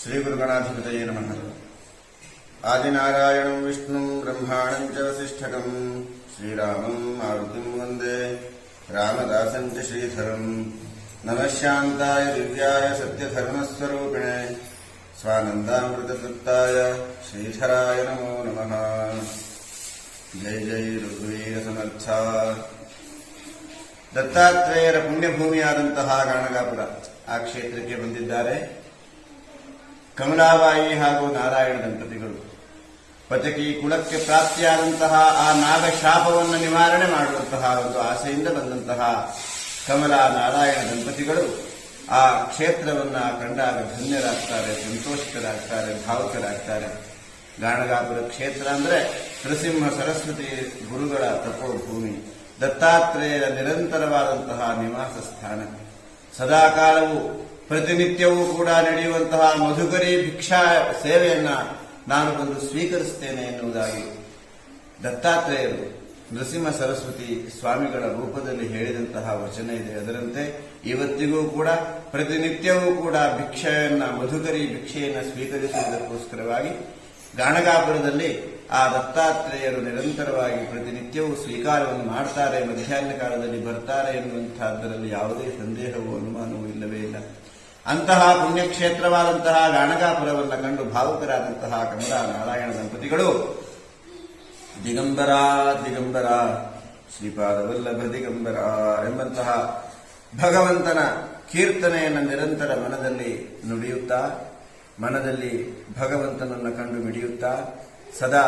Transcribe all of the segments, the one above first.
श्रीगुरुगणाधिपतये नमः आदिनारायणं विष्णुं ब्रह्माणं च वसिष्ठकम् श्रीरामम् मारुतिं वन्दे रामदासं च श्रीधरम् नमः शान्ताय दिव्याय सत्यधर्मस्वरूपिणे स्वानन्दामृततृप्ताय श्रीधराय नमो नमः जय जय ರಘುವೀರ ದತ್ತಾತ್ರೇಯರ ಪುಣ್ಯಭೂಮಿಯಾದಂತಹ ಗಾಣಗಾಪುರ ಆ ಕ್ಷೇತ್ರಕ್ಕೆ ಬಂದಿದ್ದಾರೆ ಕಮಲಾಬಾಯಿ ಹಾಗೂ ನಾರಾಯಣ ದಂಪತಿಗಳು ಪತಕಿ ಕುಲಕ್ಕೆ ಪ್ರಾಪ್ತಿಯಾದಂತಹ ಆ ನಾಗಶಾಪವನ್ನು ನಿವಾರಣೆ ಮಾಡುವಂತಹ ಒಂದು ಆಸೆಯಿಂದ ಬಂದಂತಹ ಕಮಲಾ ನಾರಾಯಣ ದಂಪತಿಗಳು ಆ ಕ್ಷೇತ್ರವನ್ನ ಕಂಡಾಗ ಧನ್ಯರಾಗ್ತಾರೆ, ಸಂತೋಷಿತರಾಗ್ತಾರೆ, ಭಾವುಕರಾಗ್ತಾರೆ. ಗಾಣಗಾಪುರ ಕ್ಷೇತ್ರ ಅಂದರೆ ನೃಸಿಂಹ ಸರಸ್ವತಿ ಗುರುಗಳ ತಪೋಭೂಮಿ ದತ್ತಾತ್ರೇಯರ ನಿರಂತರವಾದಂತಹ ನಿವಾಸ ಸ್ಥಾನ. ಸದಾಕಾಲವೂ ಪ್ರತಿನಿತ್ಯವೂ ಕೂಡ ನಡೆಯುವಂತಹ ಮಧುಕರಿ ಭಿಕ್ಷಾ ಸೇವೆಯನ್ನ ನಾನು ಬಂದು ಸ್ವೀಕರಿಸುತ್ತೇನೆ ಎನ್ನುವುದಾಗಿ ದತ್ತಾತ್ರೇಯರು ನೃಸಿಂಹ ಸರಸ್ವತಿ ಸ್ವಾಮಿಗಳ ರೂಪದಲ್ಲಿ ಹೇಳಿದಂತಹ ವಚನ ಇದೆ. ಅದರಂತೆ ಇವತ್ತಿಗೂ ಕೂಡ ಪ್ರತಿನಿತ್ಯವೂ ಕೂಡ ಭಿಕ್ಷೆಯನ್ನ, ಮಧುಕರಿ ಭಿಕ್ಷೆಯನ್ನ ಸ್ವೀಕರಿಸುವುದಕ್ಕೋಸ್ಕರವಾಗಿ ಗಾಣಗಾಪುರದಲ್ಲಿ ಆ ದತ್ತಾತ್ರೇಯರು ನಿರಂತರವಾಗಿ ಪ್ರತಿನಿತ್ಯವೂ ಸ್ವೀಕಾರವನ್ನು ಮಾಡ್ತಾರೆ, ಮಧ್ಯಾಹ್ನ ಕಾಲದಲ್ಲಿ ಬರ್ತಾರೆ ಎನ್ನುವಂತಹದ್ದರಲ್ಲಿ ಯಾವುದೇ ಸಂದೇಹವೂ ಅನುಮಾನವೂ ಇಲ್ಲವೇ ಇಲ್ಲ. ಅಂತಹ ಪುಣ್ಯಕ್ಷೇತ್ರವಾದಂತಹ ಗಾಣಗಾಪುರವನ್ನು ಕಂಡು ಭಾವುಕರಾದಂತಹ ಕಮಲ ನಾರಾಯಣ ದಂಪತಿಗಳು, ದಿಗಂಬರ ದಿಗಂಬರ, ಶ್ರೀಪಾದವಲ್ಲಭ ದಿಗಂಬರ ಎಂಬಂತಹ ಭಗವಂತನ ಕೀರ್ತನೆಯನ್ನು ನಿರಂತರ ಮನದಲ್ಲಿ ನುಡಿಯುತ್ತಾ, ಮನದಲ್ಲಿ ಭಗವಂತನನ್ನು ಕಂಡು ಮಿಡಿಯುತ್ತಾ ಸದಾ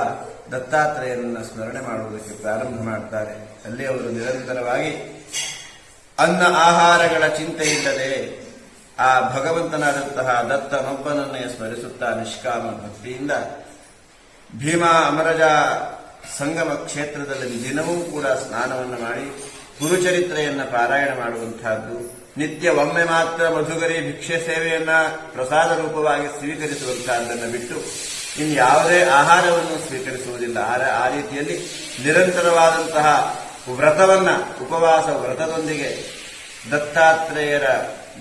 ದತ್ತಾತ್ರೇಯನನ್ನು ಸ್ಮರಣೆ ಮಾಡುವುದಕ್ಕೆ ಪ್ರಾರಂಭ ಮಾಡ್ತಾರೆ. ಅಲ್ಲಿ ಅವರು ನಿರಂತರವಾಗಿ ಅನ್ನ ಆಹಾರಗಳ ಚಿಂತೆ ಇಲ್ಲದೆ ಆ ಭಗವಂತನಾದಂತಹ ದತ್ತನೊಬ್ಬನನ್ನೇ ಸ್ಮರಿಸುತ್ತಾ ನಿಷ್ಕಾಮ ಭಕ್ತಿಯಿಂದ ಭೀಮಾ ಅಮರಜ ಸಂಗಮ ಕ್ಷೇತ್ರದಲ್ಲಿ ದಿನವೂ ಕೂಡ ಸ್ನಾನವನ್ನು ಮಾಡಿ ಗುರುಚರಿತ್ರೆಯನ್ನು ಪಾರಾಯಣ ಮಾಡುವಂತಹದ್ದು ನಿತ್ಯ ಒಮ್ಮೆ ಮಾತ್ರ ಮಧುಗರಿ ಭಿಕ್ಷೆ ಸೇವೆಯನ್ನ ಪ್ರಸಾದ ರೂಪವಾಗಿ ಸ್ವೀಕರಿಸುವಂತಹದ್ದನ್ನು ಬಿಟ್ಟು ಇನ್ನು ಯಾವುದೇ ಆಹಾರವನ್ನು ಸ್ವೀಕರಿಸುವುದಿಲ್ಲ. ಆ- ರೀತಿಯಲ್ಲಿ ನಿರಂತರವಾದಂತಹ ವ್ರತವನ್ನ, ಉಪವಾಸ ವ್ರತದೊಂದಿಗೆ ದತ್ತಾತ್ರೇಯರ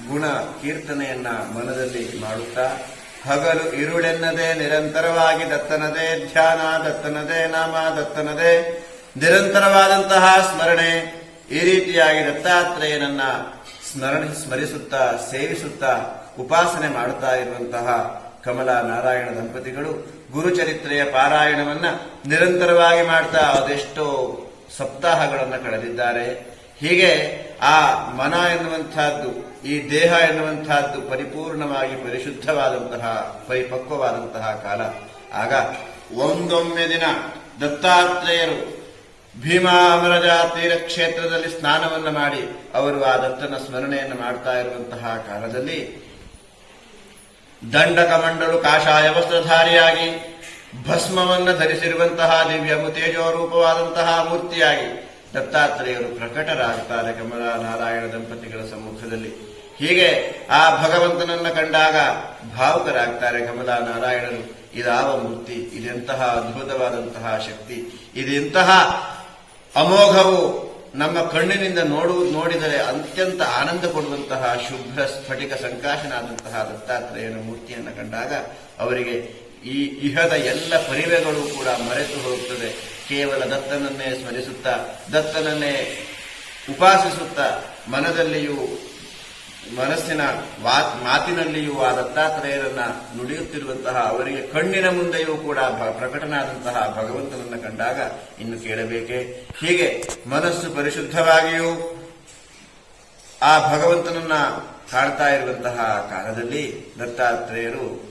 ಗುಣ ಕೀರ್ತನೆಯನ್ನ ಮನದಲ್ಲಿ ಮಾಡುತ್ತಾ, ಹಗಲು ಇರುಳೆನ್ನದೇ ನಿರಂತರವಾಗಿ ದತ್ತನದೇ, ಧ್ಯಾನ ದತ್ತನದೇ, ನಾಮ ದತ್ತನದೇ, ನಿರಂತರವಾದಂತಹ ಸ್ಮರಣೆ ಈ ರೀತಿಯಾಗಿ ದತ್ತಾತ್ರೇಯನನ್ನ ಸ್ಮರಣೆ, ಸ್ಮರಿಸುತ್ತಾ, ಸೇವಿಸುತ್ತಾ, ಉಪಾಸನೆ ಮಾಡುತ್ತಾ ಇರುವಂತಹ ಕಮಲಾ ನಾರಾಯಣ ದಂಪತಿಗಳು ಗುರುಚರಿತ್ರೆಯ ಪಾರಾಯಣವನ್ನ ನಿರಂತರವಾಗಿ ಮಾಡ್ತಾ ಅದೆಷ್ಟೋ ಸಪ್ತಾಹಗಳನ್ನು ಕಳೆದಿದ್ದಾರೆ. ಹೀಗೆ ಆ ಮನ ಎನ್ನುವಂತಹದ್ದು ಈ ದೇಹ ಎನ್ನುವಂತಹದ್ದು ಪರಿಪೂರ್ಣವಾಗಿ ಪರಿಶುದ್ಧವಾದಂತಹ, ಪರಿಪಕ್ವವಾದಂತಹ ಕಾಲ. ಆಗ ಒಂದೊಮ್ಮೆ ದಿನ ದತ್ತಾತ್ರೇಯರು ಭೀಮಾ ಅಮರಜ ತೀರ ಕ್ಷೇತ್ರದಲ್ಲಿ ಸ್ನಾನವನ್ನು ಮಾಡಿ ಅವರು ಆ ದತ್ತನ ಸ್ಮರಣೆಯನ್ನು ಮಾಡ್ತಾ ಇರುವಂತಹ ಕಾಲದಲ್ಲಿ ದಂಡಕ ಮಂಡಳು ಕಾಷಾಯ ವಸ್ತ್ರಧಾರಿಯಾಗಿ, ಭಸ್ಮವನ್ನು ಧರಿಸಿರುವಂತಹ ದಿವ್ಯ ತೇಜೋ ರೂಪವಾದಂತಹ ಮೂರ್ತಿಯಾಗಿ ದತ್ತಾತ್ರೇಯರು ಪ್ರಕಟರಾಗುತ್ತಾರೆ ಕಮಲಾ ನಾರಾಯಣ ದಂಪತಿಗಳ ಸಮ್ಮುಖದಲ್ಲಿ. ಹೀಗೆ ಆ ಭಗವಂತನನ್ನ ಕಂಡಾಗ ಭಾವುಕರಾಗ್ತಾರೆ ಕಮಲಾ ನಾರಾಯಣರು. ಇದಾವ ಮೂರ್ತಿ, ಇದೆಂತಹ ಅದ್ಭುತವಾದಂತಹ ಶಕ್ತಿ, ಇದೆಂತಹ ಅಮೋಘವು ನಮ್ಮ ಕಣ್ಣಿನಿಂದ ನೋಡು, ನೋಡಿದರೆ ಅತ್ಯಂತ ಆನಂದ ಕೊಡುವಂತಹ ಶುಭ್ರ ಸ್ಫಟಿಕ ಸಂಕಾಶನಾದಂತಹ ದತ್ತಾತ್ರೇಯನ ಮೂರ್ತಿಯನ್ನು ಕಂಡಾಗ ಅವರಿಗೆ ಈ ಇಹದ ಎಲ್ಲ ಪರಿವೆಗಳು ಕೂಡ ಮರೆತು ಹೋಗುತ್ತದೆ ಕೇವಲ ದತ್ತನನ್ನೇ ಸ್ಮರಿಸುತ್ತಾ, ದತ್ತನನ್ನೇ ಉಪಾಸಿಸುತ್ತಾ ಮನದಲ್ಲಿಯೂ ಮನಸ್ಸಿನ ಮಾತಿನಲ್ಲಿಯೂ ಆ ದತ್ತಾತ್ರೇಯರನ್ನ ನುಡಿಯುತ್ತಿರುವಂತಹ ಅವರಿಗೆ ಕಣ್ಣಿನ ಮುಂದೆಯೂ ಕೂಡ ಪ್ರಕಟನಾದಂತಹ ಭಗವಂತನನ್ನು ಕಂಡಾಗ ಇನ್ನು ಕೇಳಬೇಕೆ? ಹೀಗೆ ಮನಸ್ಸು ಪರಿಶುದ್ಧವಾಗಿಯೂ ಆ ಭಗವಂತನನ್ನ ಕಾಣ್ತಾ ಇರುವಂತಹ ಕಾಲದಲ್ಲಿ ದತ್ತಾತ್ರೇಯರು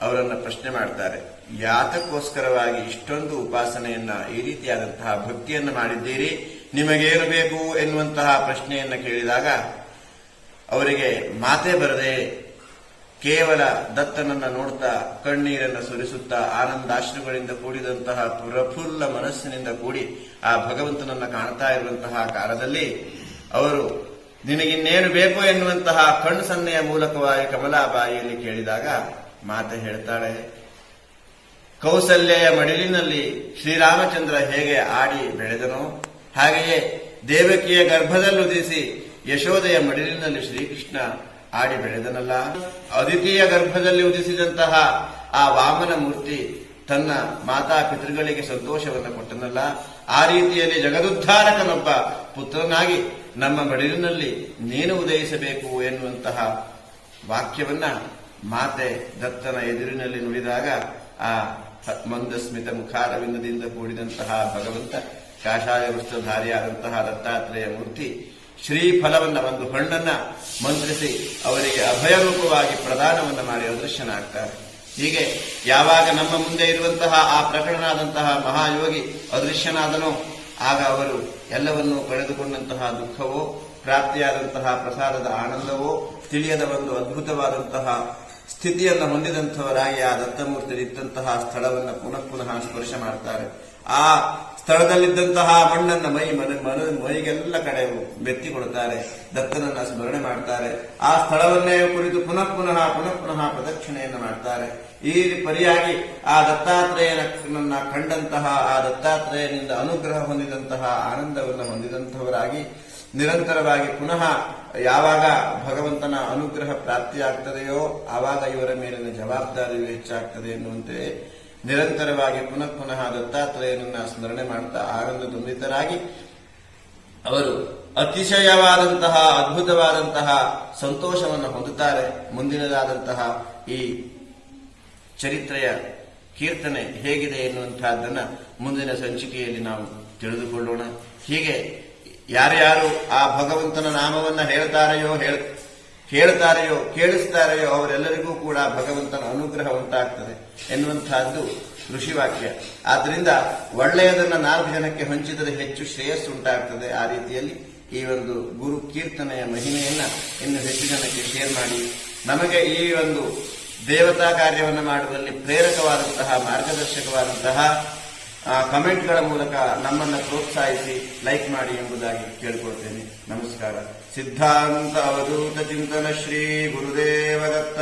ಅವರನ್ನು ಪ್ರಶ್ನೆ ಮಾಡ್ತಾರೆ. ಯಾತಕ್ಕೋಸ್ಕರವಾಗಿ ಇಷ್ಟೊಂದು ಉಪಾಸನೆಯನ್ನ ಈ ರೀತಿಯಾದಂತಹ ಭಕ್ತಿಯನ್ನು ಮಾಡಿದ್ದೀರಿ? ನಿಮಗೇನು ಬೇಕು ಎನ್ನುವಂತಹ ಪ್ರಶ್ನೆಯನ್ನ ಕೇಳಿದಾಗ ಅವರಿಗೆ ಮಾತೇ ಬರದೆ ಕೇವಲ ದತ್ತನನ್ನ ನೋಡ್ತಾ ಕಣ್ಣೀರನ್ನು ಸುರಿಸುತ್ತಾ ಆನಂದಾಶ್ರುಗಳಿಂದ ಕೂಡಿದಂತಹ ಪ್ರಫುಲ್ಲ ಮನಸ್ಸಿನಿಂದ ಕೂಡಿ ಆ ಭಗವಂತನನ್ನ ಕಾಣ್ತಾ ಇರುವಂತಹ ಕಾಲದಲ್ಲಿ ಅವರು, ನಿನಗಿನ್ನೇನು ಬೇಕು ಎನ್ನುವಂತಹ ಕಣ್ಣು ಸನ್ನೆಯ ಮೂಲಕವಾಗಿ ಕಮಲಾ ಬಾಯಿಯಲ್ಲಿ ಕೇಳಿದಾಗ ಮಾತೆ ಹೇಳ್ತಾಳೆ, ಕೌಸಲ್ಯೆಯ ಮಡಿಲಿನಲ್ಲಿ ಶ್ರೀರಾಮಚಂದ್ರ ಹೇಗೆ ಆಡಿ ಬೆಳೆದನೋ, ಹಾಗೆಯೇ ದೇವಕಿಯ ಗರ್ಭದಲ್ಲುದಿಸಿ ಯಶೋದೆಯ ಮಡಿಲಿನಲ್ಲಿ ಶ್ರೀಕೃಷ್ಣ ಆಡಿ ಬೆಳೆದನಲ್ಲ? ಅದಿತಿಯ ಗರ್ಭದಲ್ಲಿ ಉದಿಸಿದಂತಹ ಆ ವಾಮನ ಮೂರ್ತಿ ತನ್ನ ಮಾತಾ ಪಿತೃಗಳಿಗೆ ಸಂತೋಷವನ್ನು ಕೊಟ್ಟನಲ್ಲ? ಆ ರೀತಿಯಲ್ಲಿ ಜಗದುದ್ಧಾರಕನೊಬ್ಬ ಪುತ್ರನಾಗಿ ನಮ್ಮ ಮಡಿಲಿನಲ್ಲಿ ನೀನು ಉದಯಿಸಬೇಕು ಎನ್ನುವಂತಹ ವಾಕ್ಯವನ್ನ ಮಾತೆ ದತ್ತನ ಎದುರಿನಲ್ಲಿ ನುಡಿದಾಗ ಆ ಮಂದಸ್ಮಿತ ಮುಖಾರವಿಂದದಿಂದ ಕೂಡಿದಂತಹ ಭಗವಂತ ಕಾಷಾಯ ವಸ್ತುಧಾರಿಯಾದಂತಹ ದತ್ತಾತ್ರೇಯ ಮೂರ್ತಿ ಶ್ರೀಫಲವನ್ನ ಒಂದು ಹಣ್ಣನ್ನ ಮಂತ್ರಿಸಿ ಅವರಿಗೆ ಅಭಯರೂಪವಾಗಿ ಪ್ರದಾನವನ್ನು ಮಾಡಿ ಅದೃಶ್ಯನಾಗ್ತಾರೆ ಹೀಗೆ ಯಾವಾಗ ನಮ್ಮ ಮುಂದೆ ಇರುವಂತಹ ಆ ಪ್ರಕಟನಾದಂತಹ ಮಹಾಯೋಗಿ ಅದೃಶ್ಯನಾದನೋ, ಆಗ ಅವರು ಎಲ್ಲವನ್ನೂ ಕಳೆದುಕೊಂಡಂತಹ ದುಃಖವೋ, ಪ್ರಾಪ್ತಿಯಾದಂತಹ ಪ್ರಸಾದದ ಆನಂದವೋ, ತಿಳಿಯದ ಒಂದು ಅದ್ಭುತವಾದಂತಹ ಸ್ಥಿತಿಯನ್ನು ಹೊಂದಿದಂಥವರಾಗಿ ಆ ದತ್ತಮೂರ್ತಿ ಇದ್ದಂತಹ ಸ್ಥಳವನ್ನು ಪುನಃ ಪುನಃ ಸ್ಪರ್ಶ ಮಾಡ್ತಾರೆ. ಆ ಸ್ಥಳದಲ್ಲಿದ್ದಂತಹ ಮಣ್ಣನ್ನ ಮೈ ಮನ ಮನ ಮೈಗೆಲ್ಲ ಕಡೆ ಬೆತ್ತಿಕೊಡುತ್ತಾರೆ ದತ್ತನನ್ನ ಸ್ಮರಣೆ ಮಾಡ್ತಾರೆ. ಆ ಸ್ಥಳವನ್ನೇ ಕುರಿತು ಪುನಃ ಪುನಃ ಪುನಃ ಪುನಃ ಪ್ರದಕ್ಷಿಣೆಯನ್ನು ಮಾಡ್ತಾರೆ. ಈ ಪರಿಯಾಗಿ ಆ ದತ್ತಾತ್ರೇಯನನ್ನ ಕಂಡಂತಹ, ಆ ದತ್ತಾತ್ರೇಯನಿಂದ ಅನುಗ್ರಹ ಹೊಂದಿದಂತಹ, ಆನಂದವನ್ನು ಹೊಂದಿದಂತಹವರಾಗಿ ನಿರಂತರವಾಗಿ ಪುನಃ ಯಾವಾಗ ಭಗವಂತನ ಅನುಗ್ರಹ ಪ್ರಾಪ್ತಿಯಾಗ್ತದೆಯೋ ಆವಾಗ ಇವರ ಮೇಲಿನ ಜವಾಬ್ದಾರಿಯು ಹೆಚ್ಚಾಗ್ತದೆ ಎನ್ನುವಂತೆ ನಿರಂತರವಾಗಿ ಪುನಃ ಪುನಃ ದತ್ತಾತ್ರೇಯನನ್ನ ಸ್ಮರಣೆ ಮಾಡ್ತಾ ತುಂಬಿತರಾಗಿ ಅವರು ಅತಿಶಯವಾದಂತಹ, ಅದ್ಭುತವಾದಂತಹ ಸಂತೋಷವನ್ನು ಹೊಂದುತ್ತಾರೆ. ಮುಂದಿನದಾದಂತಹ ಈ ಚರಿತ್ರೆಯ ಕೀರ್ತನೆ ಹೇಗಿದೆ ಎನ್ನುವಂತಹದ್ದನ್ನು ಮುಂದಿನ ಸಂಚಿಕೆಯಲ್ಲಿ ನಾವು ತಿಳಿದುಕೊಳ್ಳೋಣ. ಹೀಗೆ ಯಾರ್ಯಾರು ಆ ಭಗವಂತನ ನಾಮವನ್ನ ಹೇಳ್ತಾರೆಯೋ, ಹೇಳ, ಕೇಳ್ತಾರೆಯೋ, ಕೇಳಿಸ್ತಾರೆಯೋ ಅವರೆಲ್ಲರಿಗೂ ಕೂಡ ಭಗವಂತನ ಅನುಗ್ರಹ ಉಂಟಾಗ್ತದೆ ಎನ್ನುವಂತಹದ್ದು ಋಷಿವಾಕ್ಯ. ಆದ್ದರಿಂದ ಒಳ್ಳೆಯದನ್ನ ನಾಲ್ಕು ಜನಕ್ಕೆ ಹಂಚಿದರೆ ಹೆಚ್ಚು ಶ್ರೇಯಸ್ಸು ಉಂಟಾಗ್ತದೆ ಆ ರೀತಿಯಲ್ಲಿ ಈ ಒಂದು ಗುರು ಕೀರ್ತನೆಯ ಮಹಿಮೆಯನ್ನ ಇನ್ನು ಹೆಚ್ಚು ಜನಕ್ಕೆ ಶೇರ್ ಮಾಡಿ. ನಮಗೆ ಈ ಒಂದು ದೇವತಾ ಕಾರ್ಯವನ್ನು ಮಾಡುವಲ್ಲಿ ಪ್ರೇರಕವಾದಂತಹ ಮಾರ್ಗದರ್ಶಕವಾದಂತಹ ಕಮೆಂಟ್ಗಳ ಮೂಲಕ ನಮ್ಮನ್ನು ಪ್ರೋತ್ಸಾಹಿಸಿ ಲೈಕ್ ಮಾಡಿ ಎಂಬುದಾಗಿ ಕೇಳ್ಕೊಳ್ತೇನೆ. ನಮಸ್ಕಾರ. ಸಿದ್ಧಾಂತ ಅವಧೂತ ಚಿಂತನ ಶ್ರೀ ಗುರುದೇವ ದತ್ತ